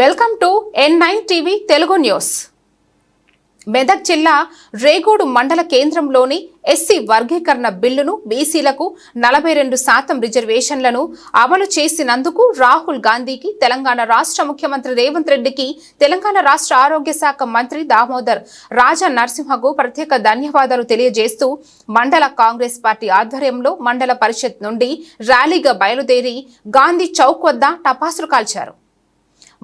Welcome to N nine TV Telugu news. Medak జిల్లా రేగోడు మండల కేంద్రంలోని ఎస్సీ వర్గీకరణ బిల్లును బీసీలకు నలభై రెండు శాతం రిజర్వేషన్లను అమలు చేసినందుకు రాహుల్ గాంధీకి తెలంగాణ రాష్ట్ర ముఖ్యమంత్రి రేవంత్ రెడ్డికి తెలంగాణ రాష్ట్ర ఆరోగ్య శాఖ మంత్రి దామోదర్ రాజా నరసింహకు ప్రత్యేక ధన్యవాదాలు తెలియజేస్తూ మండల కాంగ్రెస్ పార్టీ ఆధ్వర్యంలో మండల పరిషత్ నుండి ర్యాలీగా బయలుదేరి గాంధీ చౌక్ వద్ద టపాసులు కాల్చారు.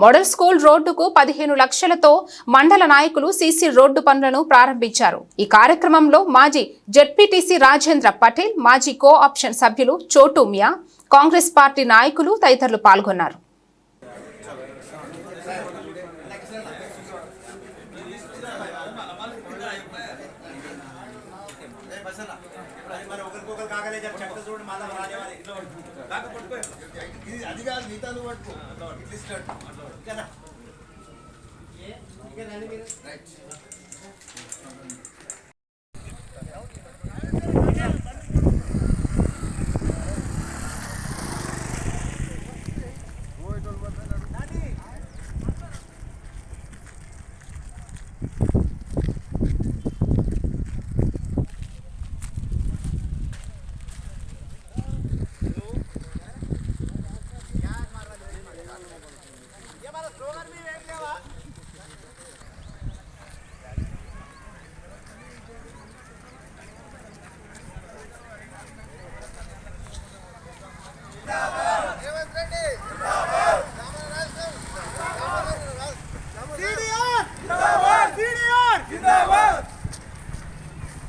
మోడల్ స్కూల్ రోడ్డుకు పదిహేను లక్షలతో మండల నాయకులు సీసీ రోడ్డు పనులను ప్రారంభించారు. ఈ కార్యక్రమంలో మాజీ జెడ్పీటీసీ రాజేంద్ర పటేల్ మాజీ కో ఆప్షన్ సభ్యులు చోటు మియా కాంగ్రెస్ పార్టీ నాయకులు తదితరులు పాల్గొన్నారు. అది కాదు మిగతా నువ్వు పట్టుకో ఇట్లా ఇస్తాడు కదా right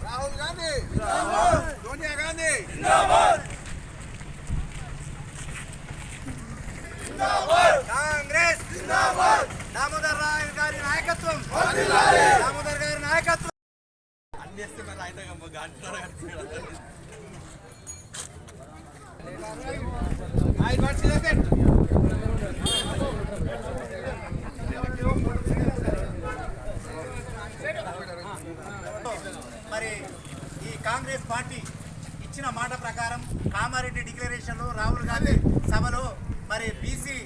Rahul Gandhi. Sonia Gandhi. Congress Damodar Rai గారి నాయకత్వం దామోదర్ గారి నాయకత్వం అన్నేస్తే మరి ఆయన గంటన్నర కడుతున్నాడు. ఐదు వర్షాలు పెట్టు. మరి ఈ కాంగ్రెస్ పార్టీ ఇచ్చిన మాట ప్రకారం కామారెడ్డి డిక్లరేషన్లో రాహుల్ గాంధీ సభలో మరి బీసీ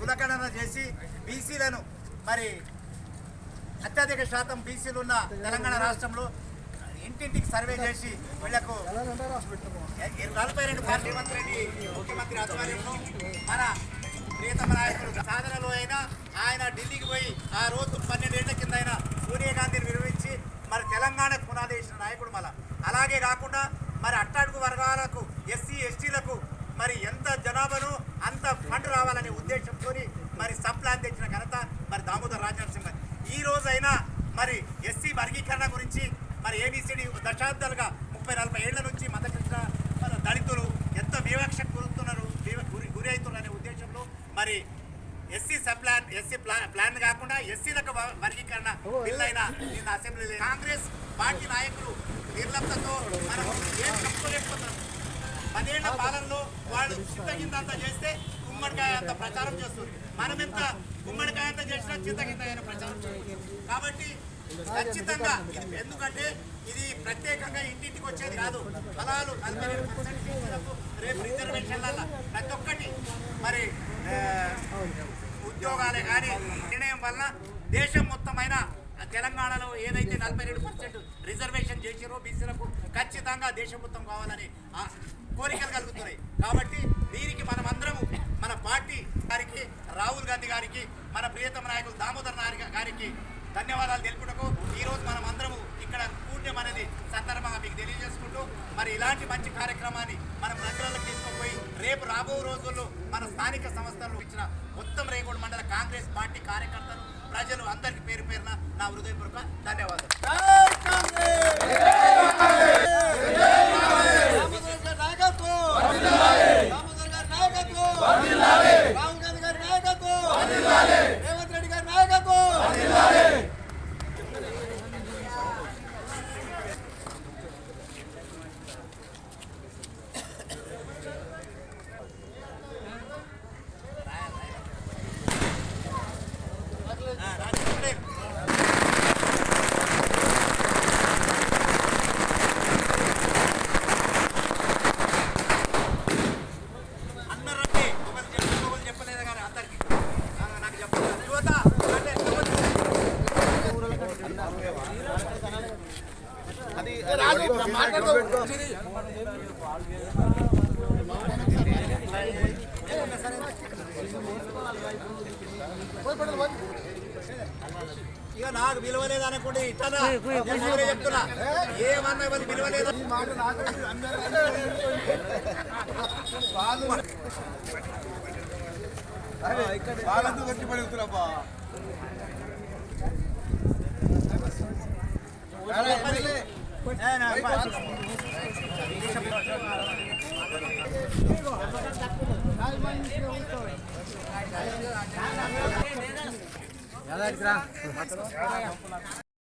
కులగణన చేసి బీసీలను మరి అత్యధిక శాతం బీసీలు ఉన్న తెలంగాణ రాష్ట్రంలో ఇంటింటికి సర్వే చేసి వీళ్ళకు నలభై రెండు పార్టీ మంత్రి ముఖ్యమంత్రి ఆధ్వర్యంలో మన ప్రియతమ నాయకుడు సాధనలో అయినా ఆయన ఢిల్లీకి పోయి ఆ రోజు పన్నెండేళ్ళ కింద అయినా సూర్యకాంతిని నిర్వహించి మరి తెలంగాణ పునాది వేసిన నాయకుడు మళ్ళా. అలాగే కాకుండా మరి అట్టడుగు వర్గాలకు ఎస్సీ ఎస్టీలకు మరి ఎంత జనాభాను అంత ఫండ్ రావాలనే ఉద్దేశంతో మరి సబ్ ప్లాన్ తెచ్చిన ఘనత మరి దామోదర్ రాజనరసింహ ఈ రోజైనా మరి ఎస్సీ వర్గీకరణ గురించి మరి ఏబిసిడి దశాబ్దాలుగా ముప్పై నలభై ఏళ్ళ నుంచి మతకృష్ణ దళితులు ఎంత వివక్షకు గురుతున్నారు గురి గురి అవుతున్నారనే ఉద్దేశంలో మరి SC sub plan SC plan plan కాకుండా ఎస్సీలకు వ- వర్గీకరణ బిల్ అయినా నిన్న అసెంబ్లీ కాంగ్రెస్ పార్టీ నాయకులు నిర్లప్తతో మనం ఏం చెప్పుకోలేకపోతున్నాం పదేళ్ళ పాలనలో వాళ్ళు చింతకిందంతా చేస్తే గుమ్మడికాయ అంత ప్రచారం చేస్తుంది. మనం ఎంత గుమ్మడికాయ అంత చేసినా అయిన ప్రచారం కాబట్టి ఖచ్చితంగా ఇది ఎందుకంటే ఇది ప్రత్యేకంగా ఇంటింటికి వచ్చేది కాదు. ఫలాలు నలభై రెండు పర్సెంట్ రేపు రిజర్వేషన్ల ప్రతి ఒక్కటి మరి ఉద్యోగాలే కానీ నిర్ణయం వల్ల దేశం మొత్తమైన తెలంగాణలో ఏదైతే నలభై రెండు పర్సెంట్ రిజర్వేషన్ చేసిరో బీసీలకు ఖచ్చితంగా దేశం మొత్తం కావాలని కోరికలు కలుగుతున్నాయి. కాబట్టి దీనికి మనం అందరము మన పార్టీ గారికి రాహుల్ గాంధీ గారికి మన ప్రియతమ నాయకులు దామోదర్ నారి గారికి ధన్యవాదాలు తెలుపుటకు ఈరోజు మనం అందరము ఇక్కడ కూటమి అనేది సందర్భంగా మీకు తెలియజేసుకుంటూ మరి ఇలాంటి మంచి కార్యక్రమాన్ని మనం ప్రజలకు తీసుకుపోయి రేపు రాబో రోజుల్లో మన స్థానిక సంస్థలు ఇచ్చిన మొత్తం రేగోడు మండల కాంగ్రెస్ పార్టీ కార్యకర్తలు ప్రజలు అందరికీ పేరు పేరున నా హృదయపూర్వక ధన్యవాదాలు దామోదర్ గారి నాయకత్వం! దామోదర్ గారి నాయకత్వం! రాహుల్ గాంధీ గారి నాయకత్వం! రేవంత్ రెడ్డి గారి నాయకత్వం ఇక నాకు విలువలేదు అనుకుంటే మొదలే చెప్తున్నా. ఏమన్నా విలువలేదు? వాళ్ళంతా వచ్చి పడుగుతున్నాబ్బా ఏ, నా-